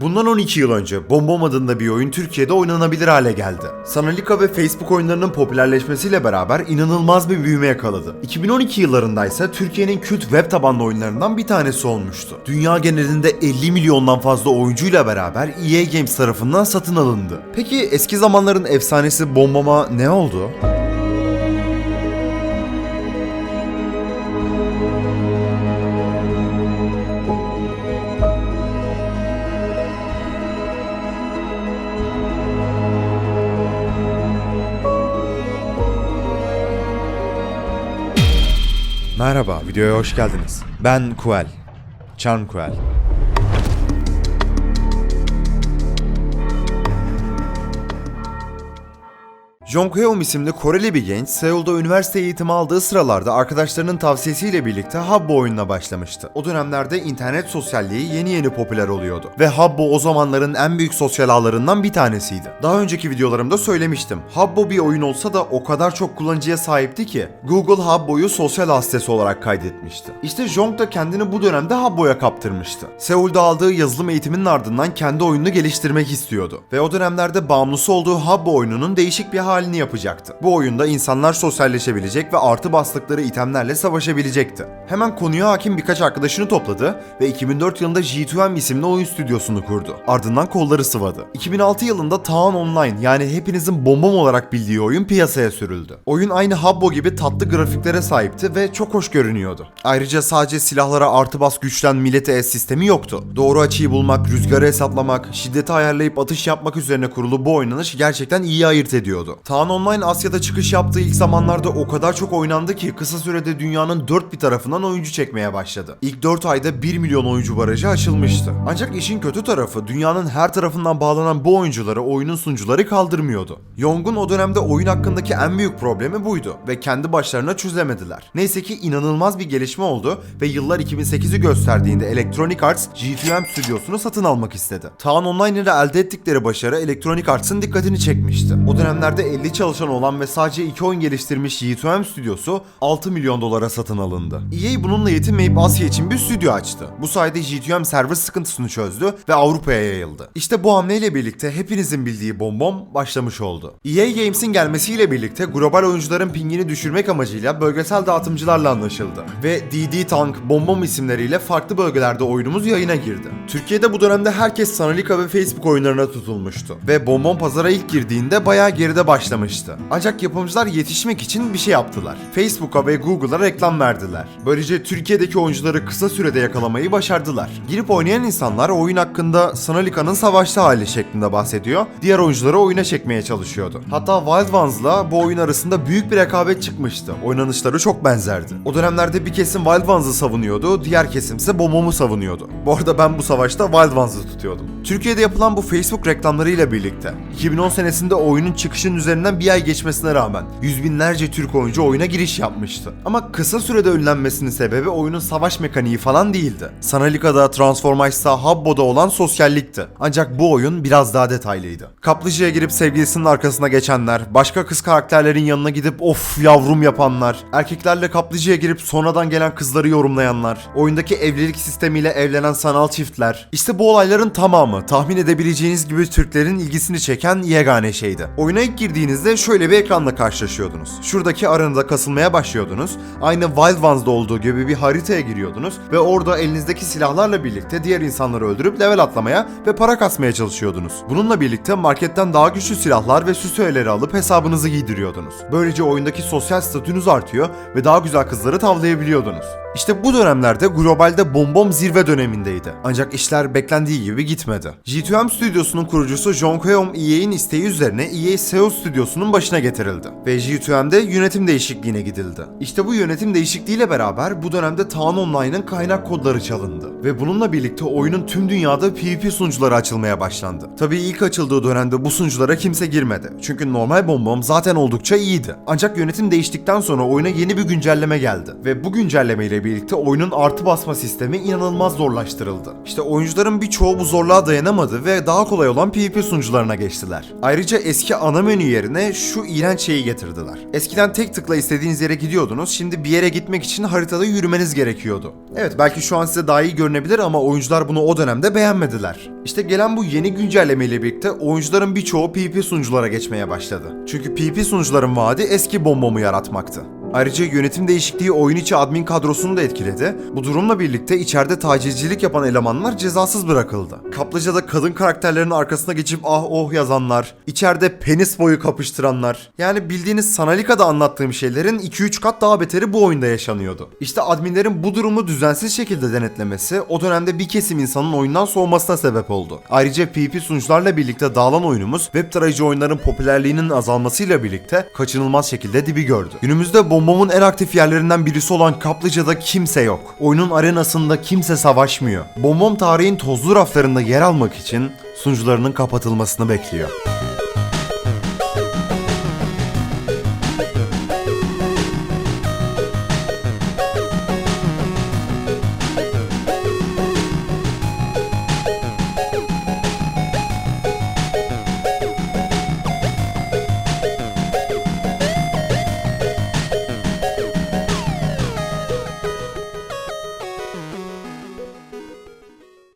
Bundan 12 yıl önce Bombom adında bir oyun Türkiye'de oynanabilir hale geldi. Sanalika ve Facebook oyunlarının popülerleşmesiyle beraber inanılmaz bir büyüme yakaladı. 2012 yıllarında ise Türkiye'nin kült web tabanlı oyunlarından bir tanesi olmuştu. Dünya genelinde 50 milyondan fazla oyuncuyla beraber EA Games tarafından satın alındı. Peki eski zamanların efsanesi Bombom'a ne oldu? Merhaba, videoya hoş geldiniz. Ben Kuel. Charm Kuel. Jong Heom isimli Koreli bir genç, Seul'da üniversite eğitimi aldığı sıralarda arkadaşlarının tavsiyesiyle birlikte Habbo oyununa başlamıştı. O dönemlerde internet sosyalliği yeni yeni popüler oluyordu. Ve Habbo o zamanların en büyük sosyal ağlarından bir tanesiydi. Daha önceki videolarımda söylemiştim. Habbo bir oyun olsa da o kadar çok kullanıcıya sahipti ki Google Habbo'yu sosyal ağ sitesi olarak kaydetmişti. İşte Jong da kendini bu dönemde Habbo'ya kaptırmıştı. Seul'da aldığı yazılım eğitiminin ardından kendi oyununu geliştirmek istiyordu. Ve o dönemlerde bağımlısı olduğu Habbo oyununun değişik bir halini yapacaktı. Bu oyunda insanlar sosyalleşebilecek ve artı bastıkları itemlerle savaşabilecekti. Hemen konuya hakim birkaç arkadaşını topladı ve 2004 yılında G2M isimli oyun stüdyosunu kurdu. Ardından kolları sıvadı. 2006 yılında Town Online yani hepinizin bombom olarak bildiği oyun piyasaya sürüldü. Oyun aynı Habbo gibi tatlı grafiklere sahipti ve çok hoş görünüyordu. Ayrıca sadece silahlara artı bas güçlen millete es sistemi yoktu. Doğru açıyı bulmak, rüzgarı hesaplamak, şiddeti ayarlayıp atış yapmak üzerine kurulu bu oynanış gerçekten iyi ayırt ediyordu. Town Online Asya'da çıkış yaptığı ilk zamanlarda o kadar çok oynandı ki kısa sürede dünyanın dört bir tarafından oyuncu çekmeye başladı. İlk 4 ayda 1 milyon oyuncu barajı aşılmıştı. Ancak işin kötü tarafı dünyanın her tarafından bağlanan bu oyuncuları oyunun sunucuları kaldırmıyordu. Yong'un o dönemde oyun hakkındaki en büyük problemi buydu ve kendi başlarına çözemediler. Neyse ki inanılmaz bir gelişme oldu ve yıllar 2008'i gösterdiğinde Electronic Arts G2M stüdyosunu satın almak istedi. Town Online ile elde ettikleri başarı Electronic Arts'ın dikkatini çekmişti. O dönemlerde 50 çalışan olan ve sadece 2 oyun geliştirmiş G2M stüdyosu 6 milyon dolara satın alındı. EA bununla yetinmeyip Asya için bir stüdyo açtı. Bu sayede G2M server sıkıntısını çözdü ve Avrupa'ya yayıldı. İşte bu hamleyle birlikte hepinizin bildiği bombom başlamış oldu. EA Games'in gelmesiyle birlikte global oyuncuların pingini düşürmek amacıyla bölgesel dağıtımcılarla anlaşıldı. Ve DD Tank, Bombom isimleriyle farklı bölgelerde oyunumuz yayına girdi. Türkiye'de bu dönemde herkes Sanalika ve Facebook oyunlarına tutulmuştu. Ve Bombom pazara ilk girdiğinde bayağı geride başlamıştı. Ancak yapımcılar yetişmek için bir şey yaptılar. Facebook'a ve Google'a reklam verdiler. Böylece Türkiye'deki oyuncuları kısa sürede yakalamayı başardılar. Girip oynayan insanlar oyun hakkında Sanalika'nın savaşta hali şeklinde bahsediyor. Diğer oyuncuları oyuna çekmeye çalışıyordu. Hatta Wild Ones'la bu oyun arasında büyük bir rekabet çıkmıştı. Oynanışları çok benzerdi. O dönemlerde bir kesim Wild Ones'ı savunuyordu, diğer kesimse Bombom'u savunuyordu. Bu arada ben bu savaşta Wild Ones'ı tutuyordum. Türkiye'de yapılan bu Facebook reklamlarıyla birlikte 2010 senesinde oyunun çıkışının üzerinden bir ay geçmesine rağmen yüz binlerce Türk oyuncu oyuna giriş yapmıştı. Ama kısa sürede ünlenmesinin sebebi oyunun savaş mekaniği falan değildi. Sanalika'da, Transformice'da, Habbo'da olan sosyallikti. Ancak bu oyun biraz daha detaylıydı. Kaplıcaya girip sevgilisinin arkasına geçenler, başka kız karakterlerin yanına gidip of yavrum yapanlar, erkeklerle kaplıcaya girip sonradan gelen kızları yorumlayanlar, oyundaki evlilik sistemiyle evlenen sanal çiftler. İşte bu olayların tamamı tahmin edebileceğiniz gibi Türklerin ilgisini çeken yegane şeydi. Oyuna ilk girdiğinizde şöyle bir ekranla karşılaşıyordunuz. Şuradaki aranıda kasılmaya başlıyordunuz. Aynı Wild Ones'da olduğu gibi bir haritaya giriyordunuz ve orada elinizdeki silahlarla birlikte diğer insanları öldürüp level atlamaya ve para kasmaya çalışıyordunuz. Bununla birlikte marketten daha güçlü silahlar ve süs öğeleri alıp hesabınızı giydiriyordunuz. Böylece oyundaki sosyal statünüz artıyor ve daha güzel kızları tavlayabiliyordunuz. İşte bu dönemlerde globalde bombom zirve dönemindeydi. Ancak işler beklendiği gibi gitmedi. G2M stüdyosunun kurucusu John Keom EA'in isteği üzerine EA Seoul stüdyosunun başına getirildi. Ve G2M'de yönetim değişikliğine gidildi. İşte bu yönetim değişikliğiyle beraber bu dönemde Town Online'ın kaynak kodları çalındı. Ve bununla birlikte oyunun tüm dünyada PvP sunucuları açılmaya başlandı. Tabii ilk açıldığı dönemde bu sunuculara kimse girmedi. Çünkü normal bombom zaten oldukça iyiydi. Ancak yönetim değiştikten sonra oyuna yeni bir güncelleme geldi. Ve bu güncellemeyle birlikte oyunun artı basma sistemi inanılmaz zorlaştırıldı. İşte oyuncuların birçoğu bu zorluğa dayanamadı ve daha kolay olan PvP sunucularına geçtiler. Ayrıca eski ana menü yerine şu iğrenç şeyi getirdiler. Eskiden tek tıkla istediğiniz yere gidiyordunuz, şimdi bir yere gitmek için haritada yürümeniz gerekiyordu. Evet belki şu an size daha iyi görünebilir ama oyuncular bunu o dönemde beğenmediler. İşte gelen bu yeni güncelleme ile birlikte oyuncuların birçoğu PvP sunuculara geçmeye başladı. Çünkü PvP sunucuların vaadi eski bombomu yaratmaktı. Ayrıca yönetim değişikliği oyun içi admin kadrosunu da etkiledi. Bu durumla birlikte içeride tacizcilik yapan elemanlar cezasız bırakıldı. Kaplıca'da kadın karakterlerin arkasına geçip ah oh yazanlar, içeride penis boyu kapıştıranlar. Yani bildiğiniz Sanalika'da anlattığım şeylerin 2-3 kat daha beteri bu oyunda yaşanıyordu. İşte adminlerin bu durumu düzensiz şekilde denetlemesi o dönemde bir kesim insanın oyundan soğumasına sebep oldu. Ayrıca PvP sunucularla birlikte dağılan oyunumuz web tarayıcı oyunların popülerliğinin azalmasıyla birlikte kaçınılmaz şekilde dibi gördü. Günümüzde Bombom'un en aktif yerlerinden birisi olan Kaplıca'da kimse yok. Oyunun arenasında kimse savaşmıyor. Bombom tarihin tozlu raflarında yer almak için sunucularının kapatılmasını bekliyor.